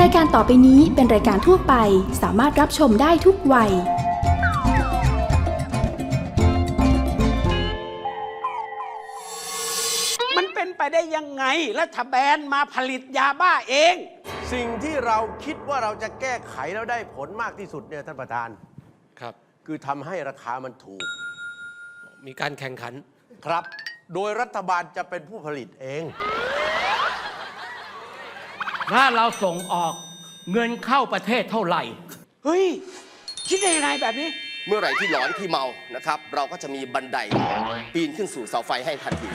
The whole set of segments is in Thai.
รายการต่อไปนี้เป็นรายการทั่วไป สามารถรับชมได้ทุกวัย มันเป็นไปได้ยังไงรัฐบาลมาผลิตยาบ้าเอง สิ่งที่เราคิดว่าเราจะแก้ไขแล้วได้ผลมากที่สุดเนี่ยท่านประธาน ครับ คือทำให้ราคามันถูกมีการแข่งขัน ครับ โดยรัฐบาลจะเป็นผู้ผลิตเอง ถ้าเราส่งออกเงินเข้าประเทศเท่าไหร่ เฮ้ย คิดได้ยังไงแบบนี้ เมื่อไหร่ที่หลอนที่เมานะครับ เราก็จะมีบันไดปีนขึ้นสู่เสาไฟให้ทันที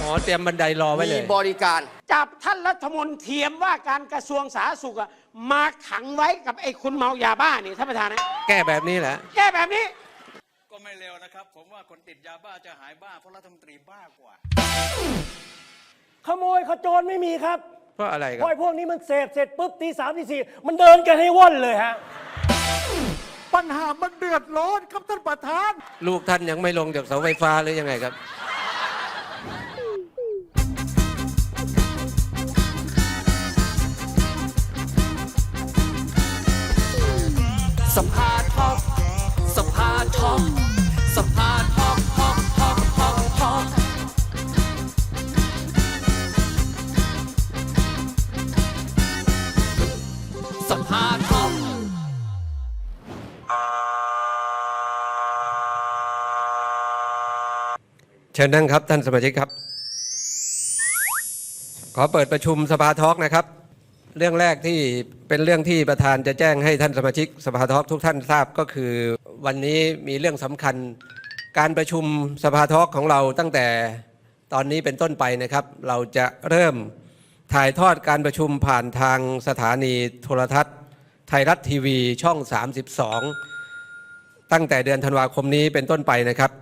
อ๋อ เตรียมบันไดรอไว้เลมีย บริการ จับท่านรัฐมนตรีว่าการกระทรวงสาธารณสุขอะมาขังไว้กับไอ้คุณเมายาบ้านี่ท่านประธานนะแก้แบบนี้แหละ แก้แบบนี้ ก็ไม่เร็วนะครับ ผมว่าคนติดยาบ้าจะหายบ้าเพราะรัฐมนตรีบ้ากว่า ขโมยขโจรไม่มีครับ เพราะอะไรคเพรับราะไอ้พวกนี้มันเสพเสร็จปุ๊บตีสามตีสี่มันเดินกันให้ว่อนเลยฮะ ปัญหามันเดือดร้อนครับท่านประธาน ลูกท่านยังไม่ลงจากเสาไฟฟ้าหรือยังไงครับสัมภาษณ์ท็อกสัมภาษณ์ท็อกสัมภาษณ์ท็อก เชิญนั่งครับท่านสมาชิกครับ ขอเปิดประชุมสภาทอล์กนะครับ เรื่องแรกที่เป็นเรื่องที่ประธานจะแจ้งให้ท่านสมาชิกสภาทอล์กทุกท่านทราบก็คือ วันนี้มีเรื่องสำคัญ การประชุมสภาทอล์กของเราตั้งแต่ตอนนี้เป็นต้นไปนะครับ เราจะเริ่มถ่ายทอดการประชุมผ่านทางสถานีโทรทัศน์ ไทยรัฐทีวีช่อง 32 ตั้งแต่เดือนธันวาคมนี้เป็นต้นไปนะครับ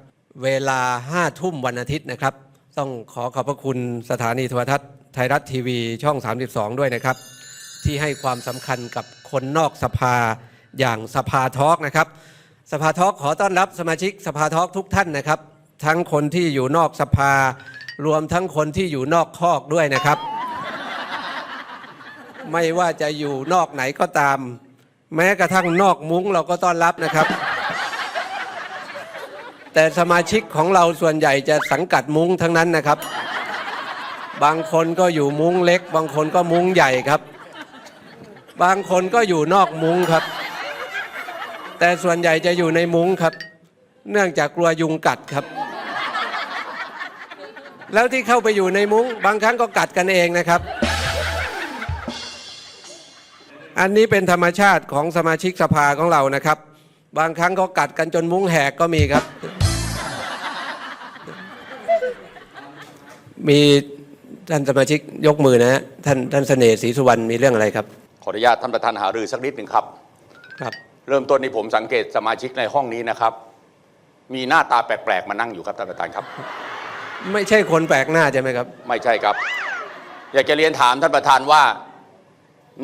เวลา5ทุ่มวันอาทิตย์นะครับ ต้องขอขอบพระคุณสถานีโทรทัศน์ไทยรัฐทีวีช่อง 32 ด้วยนะครับ ที่ให้ความสำคัญกับคนนอกสภาอย่างสภาทอล์กนะครับ สภาทอล์กขอต้อนรับสมาชิกสภาทอล์กทุกท่านนะครับ ทั้งคนที่อยู่นอกสภา รวมทั้งคนที่อยู่นอกคอกด้วยนะครับ ไม่ว่าจะอยู่นอกไหนก็ตาม แม้กระทั่งนอกมุ้งเราก็ต้อนรับนะครับ แต่สมาชิกของเราส่วนใหญ่จะสังกัดมุ้งทั้งนั้นนะครับ บางคนก็อยู่มุ้งเล็ก บางคนก็มุ้งใหญ่ครับ บางคนก็อยู่นอกมุ้งครับ แต่ส่วนใหญ่จะอยู่ในมุ้งครับ เนื่องจากกลัวยุงกัดครับ แล้วที่เข้าไปอยู่ในมุ้ง บางครั้งก็กัดกันเองนะครับ อันนี้เป็นธรรมชาติของสมาชิกสภาของเรานะครับบางครั้งก็กัดกันจนมุ้งแหกก็มีครับ มีท่านสมาชิกยกมือนะฮะท่านท่านเสน่ห์ศรีสุวรรณมีเรื่องอะไรครับ ขออนุญาตท่านประธานหารือสักนิดหนึ่งครับ ครับ เริ่มต้นนี้ผมสังเกตสมาชิกในห้องนี้นะครับ มีหน้าตาแปลกๆมานั่งอยู่ครับท่านประธานครับ ไม่ใช่คนแปลกหน้าใช่ไหมครับ ไม่ใช่ครับ อยากจะเรียนถามท่านประธานว่า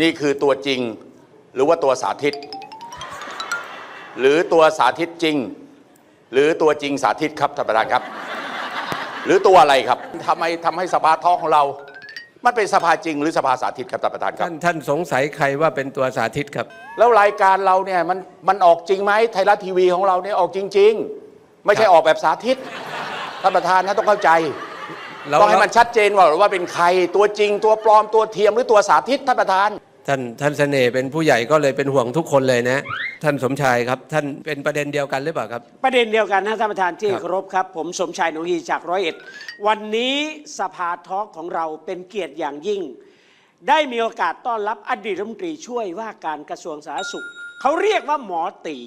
นี่คือตัวจริง หรือว่าตัวสาธิต หรือตัวสาธิตจริง หรือตัวจริงสาธิตครับท่านประธานครับ หรือตัวอะไรครับทำไมทำให้สภาท้องของเรา มันเป็นสภาจริงหรือสภาสาธิตครับท่านประธานครับ ท่านท่านสงสัยใครว่าเป็นตัวสาธิตครับ แล้วรายการเราเนี่ยมันมันออกจริงไหมไทยรัฐทีวีของเราเนี่ยออกจริง ๆ ไม่ใช่ออกแบบสาธิตท่านประธานนะต้องเข้าใจแล้วต้องให้มันชัดเจนว่าว่าเป็นใครตัวจริงตัวปลอมตัวเทียมหรือตัวสาธิตท่านประธาน ท่านท่านเสน่ห์เป็นผู้ใหญ่ก็เลยเป็นห่วงทุกคนเลยนะ ท่านสมชายครับ ท่านเป็นประเด็นเดียวกันหรือเปล่าครับ ประเด็นเดียวกันนะท่านประธานที่ครับเคารพครับ ผมสมชายหนูฮีจากร้อยเอ็ดวันนี้สภาทอล์กของเราเป็นเกียรติอย่างยิ่ง ได้มีโอกาสต้อนรับอดีตรัฐมนตรีช่วยว่าการกระทรวงสาธารณสุขเขาเรียกว่าหมอตี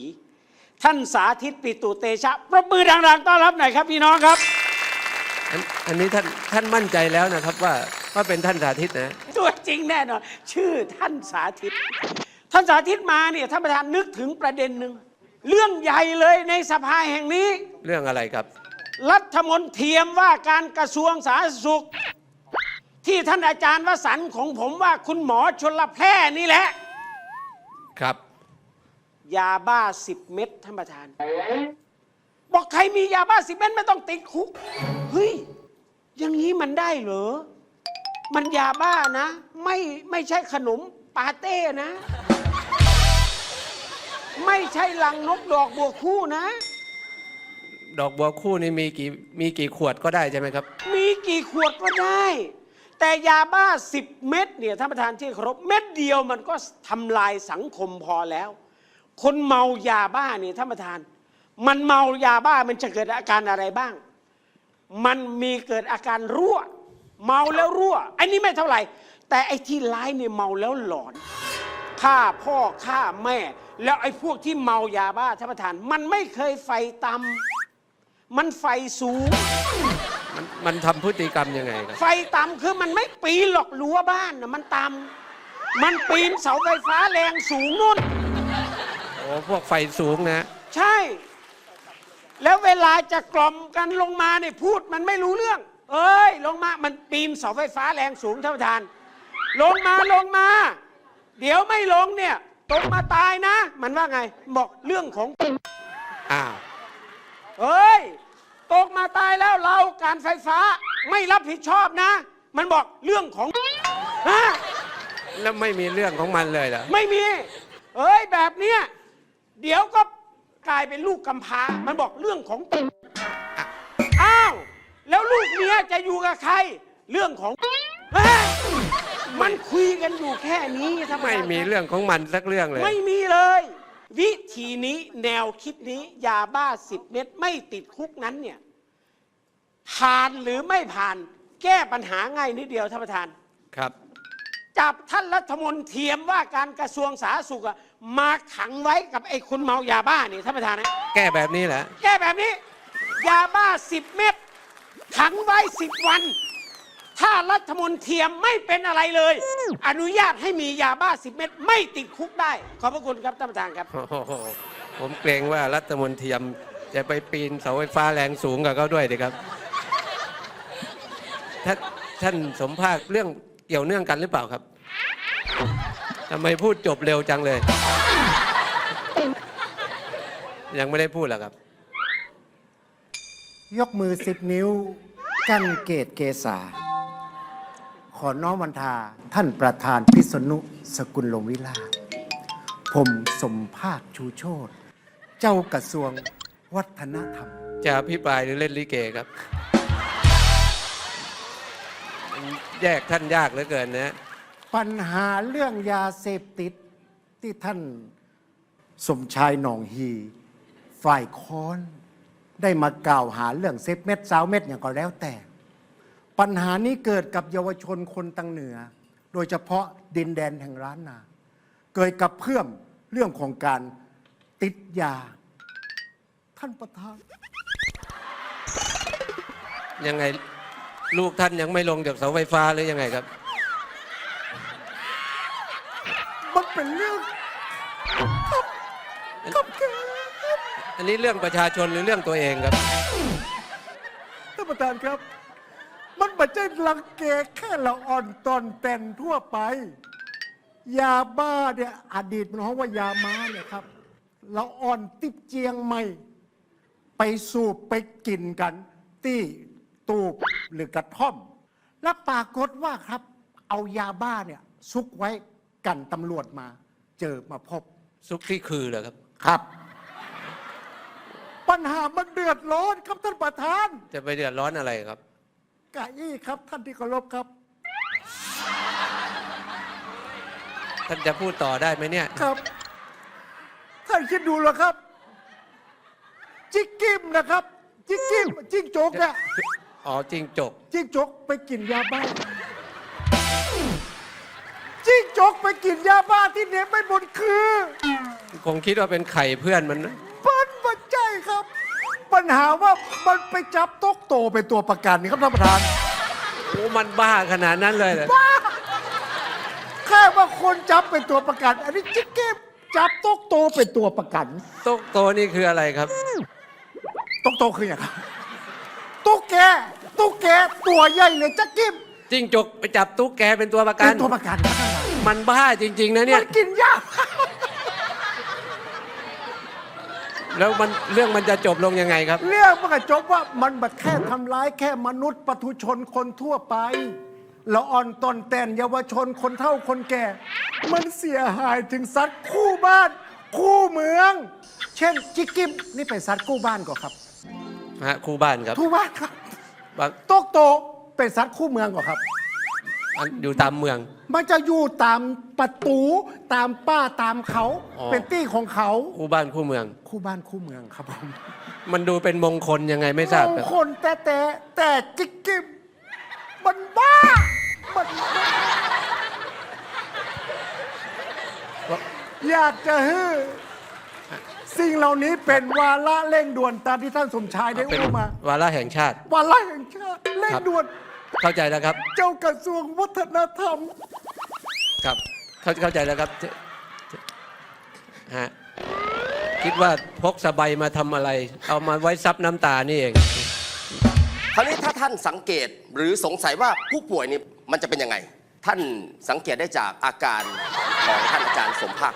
ท่านสาธิตปิตุเตชะประมือดังๆต้อนรับหน่อยครับพี่น้องครับ อันอันนี้ท่านท่านมั่นใจแล้วนะครับว่า ว่าเป็นท่านสาธิตนะ ตัวจริงแน่นอนชื่อท่านสาธิต ท่านสาธิตมาเนี่ยท่านประธานนึกถึงประเด็นหนึ่งเรื่องใหญ่เลยในสภาแห่งนี้ เรื่องอะไรครับ รัฐมนตรีว่าการกระทรวงสาธารณสุข ที่ท่านอาจารย์วสันต์ของผมว่าคุณหมอชนละแพร่นี่แหละ ครับ ยาบ้าสิบเม็ดท่านประธาน บอกใครมียาบ้าสิบเม็ดไม่ต้องติดคุก เฮ้ย อย่างนี้มันได้เหรอ มันยาบ้านะ ไม่ไม่ใช่ขนมปาเต้นะ ไม่ใช่ลังนกดอกบัวคู่นะ ดอกบัวคู่นี่มีกี่มีกี่ขวดก็ได้ใช่ไหมครับ มีกี่ขวดก็ได้ แต่ยาบ้า 10 เม็ดเนี่ยท่านประธานที่เคารพเม็ดเดียวมันก็ทำลายสังคมพอแล้ว คนเมายาบ้าเนี่ยท่านประธาน มันเมายาบ้ามันจะเกิดอาการอะไรบ้าง มันมีเกิดอาการรั่ว เมาแล้วรั่วไอ้นี่ไม่เท่าไหร่ แต่ไอ้ที่ร้ายเนี่ยเมาแล้วหลอนฆ่าพ่อฆ่าแม่ แล้วไอ้พวกที่เมายาบ้าท่านประธาน มันไม่เคยไฟต่ำมันไฟสูง มันมันทำพฤติกรรมยังไงครับ ไฟต่ำคือมันไม่ปีนหรอกรั้วบ้านนะมันต่ำมันปีนเสาไฟฟ้าแรงสูงนู่น โอ้พวกไฟสูงนะ ใช่ แล้วเวลาจะกล่อมกันลงมาเนี่ยพูดมันไม่รู้เรื่อง เอ้ย ลงมา มันปีนเสาไฟฟ้าแรงสูงท่านประธาน ลงมาลงมา เดี๋ยวไม่ลงเนี่ยตกมาตายนะ มันว่าไงบอกเรื่องของอ้าวเฮ้ย ตกมาตายแล้วเราการไฟฟ้าไม่รับผิดชอบนะ มันบอกเรื่องของฮะแล้วไม่มีเรื่องของมันเลยเหรอ ไม่มี เอ้ยแบบเนี้ยเดี๋ยวก็กลายเป็นลูกกำพร้า มันบอกเรื่องของอ้าว แล้วลูกเมียจะอยู่กับใคร เรื่องของเฮ้ยมันคุยกันอยู่แค่นี้ทำไมไม่มีเรื่องของมันสักเรื่องเลย ไม่มีเลย วิธีนี้แนวคิดนี้ยาบ้าสิบเม็ดไม่ติดคุกนั้นเนี่ยผ่านหรือไม่ผ่านแก้ปัญหาง่ายนิดเดียวท่านประธาน ครับ จับท่านรัฐมนตรีว่าการกระทรวงสาธารณสุขอะมาขังไว้กับไอ้คนเมายาบ้านี่ท่านประธานนะ แก้แบบนี้แหละ แก้แบบนี้ ยาบ้าสิบเม็ด ขังไว้สิบวัน ถ้ารัฐมนตรีไม่เป็นอะไรเลย อนุญาตให้มียาบ้าสิบเม็ดไม่ติดคุกได้ ขอบพระคุณครับท่านประธานครับ โอ้โหผมเกรงว่ารัฐมนตรีจะไปปีนเสาไฟฟ้าแรงสูงกับเขาด้วยดีครับท่านท่านสมภาคเรื่องเกี่ยวเนื่องกันหรือเปล่าครับทำไมพูดจบเร็วจังเลย ยังไม่ได้พูดหรอครับ ยกมือสิบนิ้ว กั้นเกตเกษา ขอน้อมวันทาท่านประธานพิษณุสกุลลงวิลาศผมสมภาคชูโชตเจ้ากระทรวงวัฒนธรรม จะอภิปรายหรือเล่นลิเกครับ แยกท่านยากเหลือเกินนะ ปัญหาเรื่องยาเสพติดที่ท่านสมชายหนองฮี ฝ่ายค้อน ได้มากล่าวหาเรื่องเซฟเม็ดสาวเม็ดอย่างก็แล้วแต่ ปัญหานี้เกิดกับเยาวชนคนตังเหนือ โดยเฉพาะดินแดนแห่งร้านนา เกิดกับเพื่อมเรื่องของการติดยา ท่านประธาน ยังไงลูกท่านยังไม่ลงจากเสาไฟฟ้าหรือยังไงครับ มันเป็นเรื่องกับแก อันนี้เรื่องประชาชนหรือเรื่องตัวเองครับ ท่านประธานครับ มันไม่ใช่รังแกแค่ละอ่อนตอนแต่นทั่วไป ยาบ้าเนี่ยอดีตมันฮ้องว่ายาม้าเนี่ยครับละอ่อนติบเจียงใหม่ ไปสูบไปกินกัน ที่ตูบหรือกระท่อม แล้วปรากฏว่าครับ เอายาบ้าเนี่ยซุกไว้กันตำรวจมา เจอมาพบ ซุกที่คือเหรอครับ ครับ ปัญหามันเดือดร้อนครับท่านประธานจะไปเดือดร้อนอะไรครับ กะอี้ครับ ท่านที่เคารพครับ ท่านจะพูดต่อได้ไหมเนี่ย ครับ ท่านคิดดูแล้วครับ จิกกิมนะครับ จิกกิมจิ้งจกอะอ๋อจริงจก จิ้งจกไปกินยาบ้าจิ้งจกไปกินยาบ้าที่เหน็บไม่บนคือ คงคิดว่าเป็นไข่เพื่อนมันนะ ปัญหาว่ามันไปจับตกโตเป็นตัวประกันนี่ครับท่านประธาน โอ้มันบ้าขนาดนั้นเลยเหรอแค่ว่าคนจับเป็นตัวประกัน อันนี้จิกกิมจับตกโตเป็นตัวประกัน โต๊ะโตนี่คืออะไรครับ ตกโตคืออย่างไรตุ๊กแกตุ๊กแกตัวใหญ่เลยจักกิมจิ้งจกไปจับตุ๊กแกเป็นตัวประกัเป็นน ตัวประกันครับท่านประธานมันบ้าจริง ๆ นะเนี่มัย นกินยา แล้วมันเรื่องมันจะจบลงยังไงครับ เรื่องมันก็จบว่ามันบัดแค่ทำร้ายแค่มนุษย์ปทุชนคนทั่วไปละอ่อนตอนแต่นเยาวชนคนเฒ่าคนแก่ มันเสียหายถึงสัตว์คู่บ้าน คู่เมือง เช่น จิกกิมนี่เป็นสัตว์คู่บ้านก่อนครับฮะคู่บ้านครับคู่บ้านครับบางโตกโตเป็นสัตว์คู่เมืองก่อนครับอันอยู่ตามเมือง มันจะอยู่ตามประตูตามป้าตามเขาอ๋อเป็นตี้ของเขาคู่บ้านคู่เมือง คู่บ้านคู่เมืองครับผมมันดูเป็นมงคลยังไงไม่ทราบมงครับคลแต่แต่แต่จิกกิมมันบ้ามันบ้าอยากจะฮือสิ่งเหล่านี้เป็นวาระเร่งด่วนตามที่ท่านสมชายได้เป็นอู้มาวาระแห่งชาติ วาระแห่งชาติเร่งครับด่วน เข้าใจแล้วครับ เจ้ากระทรวงวัฒนธรรม ครับ เข้าเข้าใจแล้วครับเจเจฮะ คิดว่าพกสบายมาทำอะไร เอามาไว้ซับน้ำตานี่เอง คราวนี้ถ้าท่านสังเกตหรือสงสัยว่าผู้ป่วยนี่มันจะเป็นยังไง ท่านสังเกตได้จากอาการของท่านอาจารย์สมภาค